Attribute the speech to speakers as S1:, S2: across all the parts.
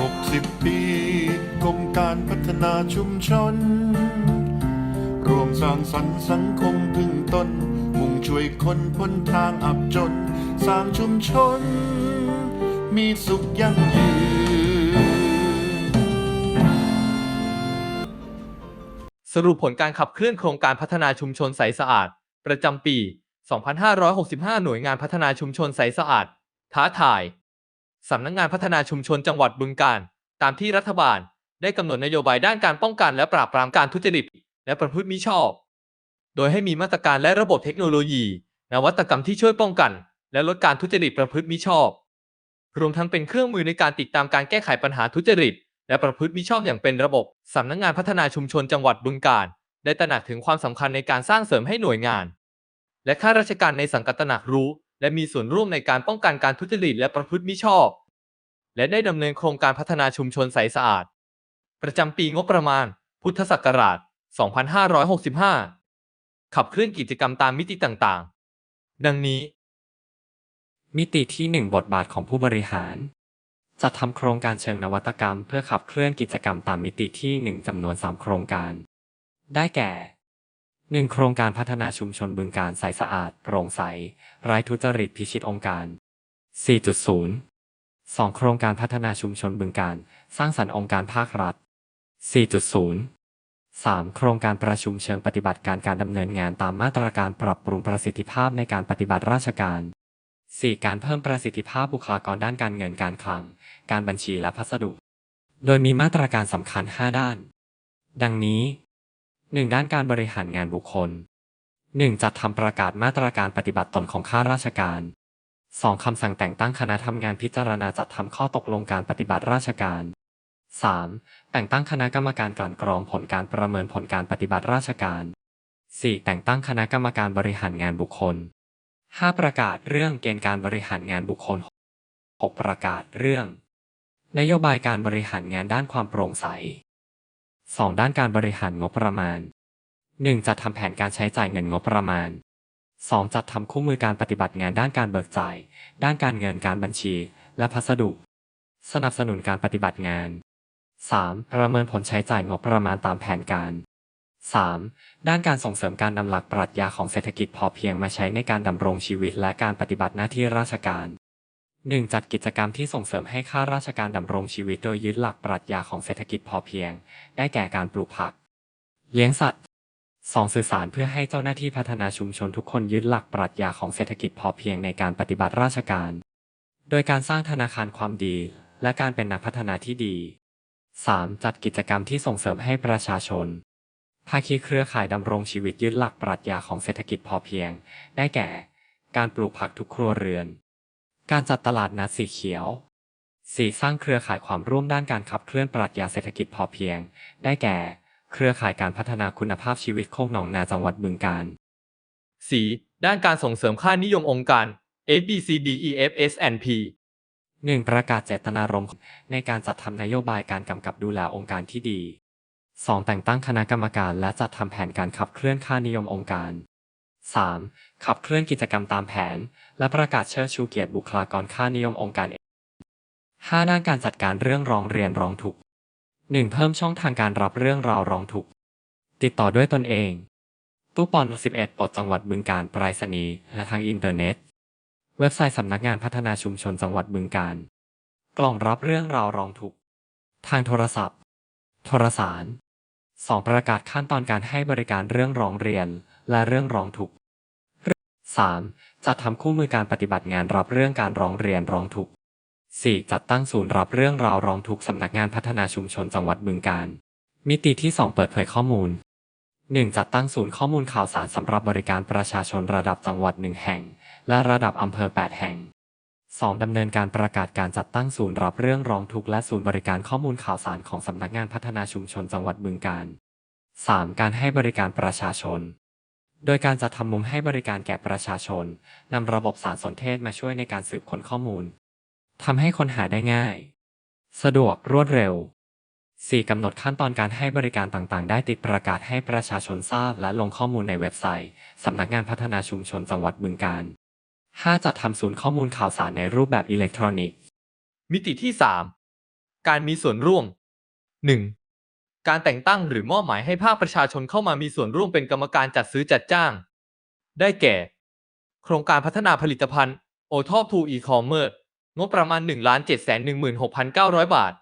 S1: 60 ปีกรมการพัฒนาชุมชน รวมสร้างสรรค์สังคมพึ่งตน มุ่งช่วยคนพ้นทางอับจน สร้างชุมชน มีสุขยั่งยืน
S2: สรุปผลการขับเคลื่อนโครงการพัฒนาชุมชนใสสะอาด ประจำปี 2565 หน่วยงานพัฒนาชุมชนใสสะอาด ท้าทาย สำนักงงานพัฒนาชุมชนจังหวัดบึงกาฬตามที่รัฐบาล ได้กำหนดนโยบายด้านการป้องกันและปราบปรามการทุจริต และประพฤติมิชอบ โดยให้มีมาตรการและระบบเทคโนโลยี นวัตกรรมที่ช่วยป้องกัน และลดการทุจริตประพฤติมิชอบ รวมทั้งเป็นเครื่องมือในการติดตามการแก้ไขปัญหาทุจริต และประพฤติมิชอบอย่างเป็นระบบสำนักงานพัฒนาชุมชนจังหวัดบึงกาฬได้ตระหนักถึงความสำคัญในการสร้างเสริมให้หน่วยงาน และข้าราชการในสังกัดตระหนักรู้ และมีส่วนร่วมในการป้องกันการทุจริตและประพฤติมิชอบ และได้ดำเนินโครงการพัฒนาชุมชนใสสะอาด ประจำปีงบประมาณ พุทธศักราช 2565 ขับเคลื่อนกิจกรรมตามมิติต่างๆ ดังนี้
S3: มิติที่ 1 บทบาทของผู้บริหาร จัดทำโครงการเชิงนวัตกรรม เพื่อขับเคลื่อนกิจกรรมตามมิติที่ 1จำนวน 3 โครงการ ได้แก่ 1. โครงการพัฒนาชุมชนบึงการใสสะอาด โปร่งใส ไร้ทุจริตพิชิตองค์การ 4.0 2. โครงการพัฒนาชุมชนบึงการ สร้างสรรค์องค์การภาครัฐ 4.0 3. โครงการประชุมเชิงปฏิบัติการการดำเนินงานตามมาตรการปรับปรุงประสิทธิภาพในการปฏิบัติราชการ 4. การเพิ่มประสิทธิภาพบุคลากรด้านการเงินการคลัง การบัญชีและพัสดุ โดยมีมาตรการสำคัญ 5 ด้าน ดังนี้ 1. ด้านการบริหารงานบุคคล 1. จัดทำประกาศมาตรการปฏิบัติตนของข้าราชการ 2. คำสั่งแต่งตั้งคณะทำงานพิจารณาจัดทำข้อตกลงการปฏิบัติราชการ 3. แต่งตั้งคณะกรรมการกลั่นกรองผลการประเมินผลการปฏิบัติราชการ 4. แต่งตั้งคณะกรรมการบริหารงานบุคคล 5. ประกาศเรื่องเกณฑ์การบริหารงานบุคคล 6. ประกาศเรื่อง นโยบายการบริหารงานด้านความโปร่งใส 2. ด้านการบริหารงบประมาณ 1. จัดทำแผนการใช้จ่ายเงินงบประมาณ 2. จัดทำคู่มือการปฏิบัติงานด้านการเบิกจ่าย ด้านการเงินการบัญชี และพัสดุ สนับสนุนการปฏิบัติงาน 3. ประเมินผลใช้จ่ายงบประมาณตามแผนการ 3. ด้านการส่งเสริมการนำหลักปรัชญาของเศรษฐกิจพอเพียงมาใช้ในการดำรงชีวิตและการปฏิบัติหน้าที่ราชการ 1. จัดกิจกรรมที่ส่งเสริมให้ข้าราชการดำรงชีวิตโดยยึดหลักปรัชญาของเศรษฐกิจพอเพียง ได้แก่การปลูกผัก เลี้ยงสัตว์ 2. สื่อสารเพื่อให้เจ้าหน้าที่พัฒนาชุมชนทุกคนยึดหลักปรัชญาของเศรษฐกิจพอเพียงในการปฏิบัติราชการ โดยการสร้างธนาคารความดี และการเป็นนักพัฒนาที่ดี 3. จัดกิจกรรมที่ส่งเสริมให้ประชาชน ภาคีเครือข่ายดำรงชีวิตยึดหลักปรัชญาของเศรษฐกิจพอเพียง ได้แก่ การปลูกผักทุกครัวเรือน การจัดตลาดนัดสีเขียว 4. สร้างเครือข่ายความร่วมด้านการขับเคลื่อนปรัชญาเศรษฐกิจพอเพียง ได้แก่ เครือข่ายการพัฒนาคุณภาพชีวิตโคกหนองนาจังหวัดบึงกาฬ
S2: 4. ด้านการส่งเสริมค่านิยมองค์การ A B C D E F S N P
S3: 1. ประกาศเจตนารมณ์ในการจัดทำนโยบายการกำกับดูแลองค์การที่ดี 2. แต่งตั้งคณะกรรมการและจัดทำแผนการขับเคลื่อนค่านิยมองค์การ 3. ขับเคลื่อนกิจกรรมตามแผน และประกาศเชิดชูเกียรติบุคลากรค่านิยมองค์การ 5. ด้านการจัดการเรื่องร้องเรียนร้องทุกข์ 1. เพิ่มช่องทางการรับเรื่องราวร้องทุกข์ติดต่อด้วยตนเอง ตู้ปอน 11ปดจังหวัดบึงกาฬไปรษณีย์และทางอินเทอร์เน็ต เว็บไซต์สำนักงานพัฒนาชุมชนจังหวัดบึงกาฬกล่องรับเรื่องราวร้องทุกข์ทางโทรศัพท์ โทรสาร 2. ประกาศขั้นตอนการให้บริการเรื่องร้องเรียนและเรื่องร้องทุกข์ 3. จัดทำคู่มือการปฏิบัติงานรับเรื่องการร้องเรียนร้องทุกข์ 4. จัดตั้งศูนย์รับเรื่องราวร้องทุกข์สำนักงานพัฒนาชุมชนจังหวัดบึงกาฬ มิติที่ 2 เปิดเผยข้อมูล 1. จัดตั้งศูนย์ข้อมูลข่าวสารสำหรับบริการประชาชนระดับจังหวัด 1 แห่ง และระดับอำเภอ 8 แห่ง 2. ดำเนินการประกาศการจัดตั้งศูนย์รับเรื่องร้องทุกข์และศูนย์บริการข้อมูลข่าวสารของสำนักงานพัฒนาชุมชนจังหวัดบึงกาฬ 3. การให้บริการประชาชน โดยการจัดทำมุมให้บริการแก่ประชาชนนำระบบสารสนเทศมาช่วยในการสืบค้นข้อมูล ทำให้ค้นหาได้ง่าย สะดวกรวดเร็ว 4. กำหนดขั้นตอนการให้บริการต่างๆ ได้ติดประกาศให้ประชาชนทราบ และลงข้อมูลในเว็บไซต์ สำนักงานพัฒนาชุมชนจังหวัดบึงกาฬ 5. จัดทำศูนย์ข้อมูลข่าวสารในรูปแบบอิเล็กทรอนิกส์
S2: มิติที่การมีส่วนร่วม 1. การแต่งตั้งหรือมอบหมายให้ภาคประชาชนเข้ามามีส่วนร่วมเป็นกรรมการจัดซื้อจัดจ้าง ได้แก่ โครงการพัฒนาผลิตภัณฑ์ o t o p 2 e-commerce งบประมาณ 1 7 1 6 9 0 0 บาท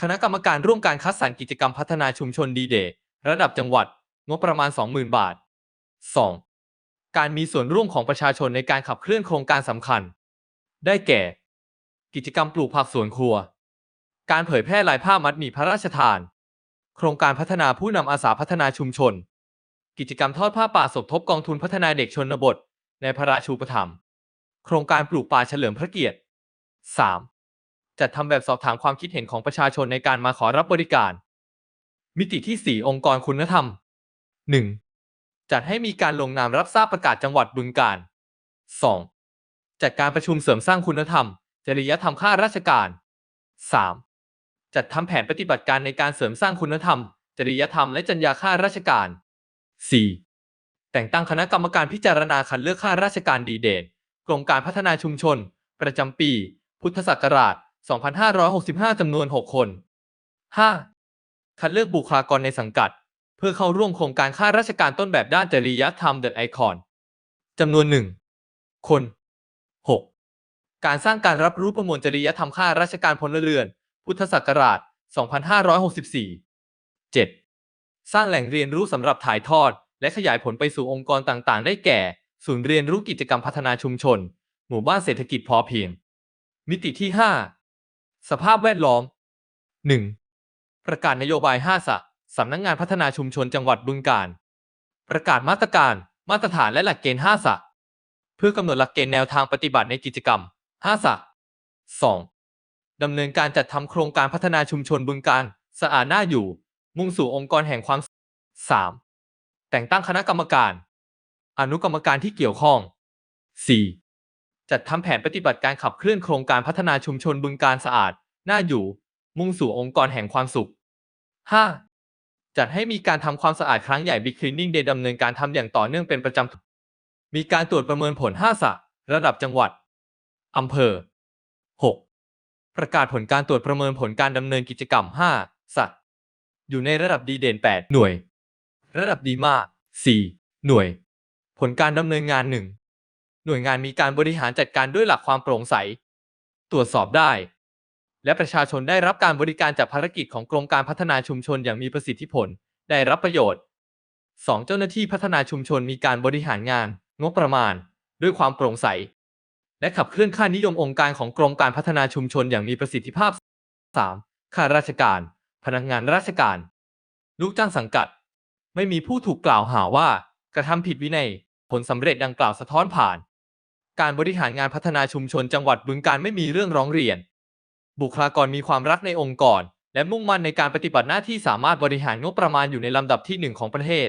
S2: คณะกรรมการร่วมการคัดสรรกิจกรรมพัฒนาชุมชนดีเดย์ระดับจังหวัด งบประมาณ 20,000 บาท 2. การมีส่วนร่วมของประชาชนในการขับเคลื่อนโครงการสำคัญ ได้แก่ กิจกรรมปลูกผักสวนครัว การเผยแพร่ลายผ้ามัดหมี่พระราชทาน โครงการพัฒนาผู้นำอาสาพัฒนาชุมชน กิจกรรมทอดผ้าป่าสมทบกองทุนพัฒนาเด็กชนบท ในพระราชูปถัมภ์โครงการปลูกป่าเฉลิมพระเกียรติ 3. จัดทำแบบสอบถามความคิดเห็นของประชาชนในการมาขอรับบริการ มิติที่ 4 องค์กรคุณธรรม 1. จัดให้มีการลงนามรับทราบประกาศจังหวัดบึงกาฬ 2. จัดการประชุมเสริมสร้างคุณธรรม จริยธรรมข้าราชการ 3. จัดทำแผนปฏิบัติการในการเสริมสร้างคุณธรรม จริยธรรมและจรรยาข้าราชการ 4. แต่งตั้งคณะกรรมการพิจารณาคัดเลือกข้าราชการดีเด่นกรมการพัฒนาชุมชน ประจำปี พุทธศักราช 2565 จำนวน 6 คน 5. คัดเลือกบุคลากรในสังกัด เพื่อเข้าร่วมโครงการข้าราชการต้นแบบด้านจริยธรรมเดอะไอคอนจำนวน 1 คน 6. การสร้างการรับรู้ประมวลจริยธรรมข้าราชการพลเรือน พุทธศักราช 2564 7. สร้างแหล่งเรียนรู้สำหรับถ่ายทอด และขยายผลไปสู่องค์กรต่างๆ ได้แก่ ศูนย์เรียนรู้กิจกรรมพัฒนาชุมชน หมู่บ้านเศรษฐกิจพอเพียง มิติที่ 5 สภาพแวดล้อม 1. ประกาศนโยบาย 5สะสำนักงงานพัฒนาชุมชนจังหวัดบึงกาฬประกาศมาตรการ มาตรฐานและหลักเกณฑ์ 5สะเพื่อกำหนดหลักเกณฑ์แนวทางปฏิบัติในกิจกรรม 5สะ 2. ดำเนินการจัดทำโครงการพัฒนาชุมชนบึงการสะอาดน่าอยู่ มุ่งสู่องค์กรแห่งความ 3. แต่งตั้งคณะกรรมการ อนุกรรมการที่เกี่ยวข้อง 4. จัดทำแผนปฏิบัติการขับเคลื่อนโครงการพัฒนาชุมชนบึงการสะอาด น่าอยู่ มุ่งสู่องค์กรแห่งความสุข 5. จัดให้มีการทำความสะอาดครั้งใหญ่ Big Cleaning Day ดำเนินการทำอย่างต่อเนื่องเป็นประจำ มีการตรวจประเมินผล 5 สะ ระดับจังหวัดอำเภอ 6. ประกาศผลการตรวจประเมินผลการดำเนินกิจกรรม 5 สะ อยู่ในระดับดีเด่น 8 หน่วย ระดับดีมาก 4 หน่วย ผลการดำเนินงาน 1 หน่วยงานมีการบริหารจัดการด้วยหลักความโปร่งใส ตรวจสอบได้ และประชาชนได้รับการบริการจากภารกิจของกรมการพัฒนาชุมชนอย่างมีประสิทธิผล ได้รับประโยชน์ 2. เจ้าหน้าที่พัฒนาชุมชนมีการบริหารงาน งบประมาณ ด้วยความโปร่งใส และขับเคลื่อนค่านิยมองค์การของกรมการพัฒนาชุมชนอย่างมีประสิทธิภาพ 3. ข้าราชการ พนักงานราชการ ลูกจ้างสังกัด ไม่มีผู้ถูกกล่าวหาว่ากระทำผิดวินัย ผลสำเร็จดังกล่าวสะท้อนผ่าน การบริหารงานพัฒนาชุมชนจังหวัดบึงการไม่มีเรื่องร้องเรียน บุคลากรมีความรักในองค์กร และมุ่งมั่นในการปฏิบัติหน้าที่สามารถบริหารงบประมาณอยู่ในลำดับที่หนึ่งของประเทศ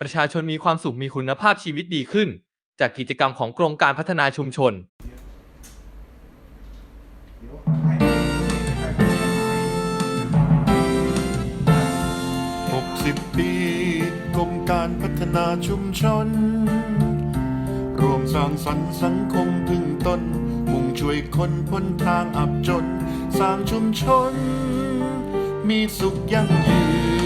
S2: ประชาชนมีความสุขมีคุณภาพชีวิตดีขึ้น จากกิจกรรมของกรมการพัฒนาชุมชน
S1: 60ปีกรมการพัฒนาชุมชน ร้างสรรค์สังคมพึ่งตน มุ่งช่วยคนพ้นทางอับจน สร้างชุมชน มีสุขยั่งยืน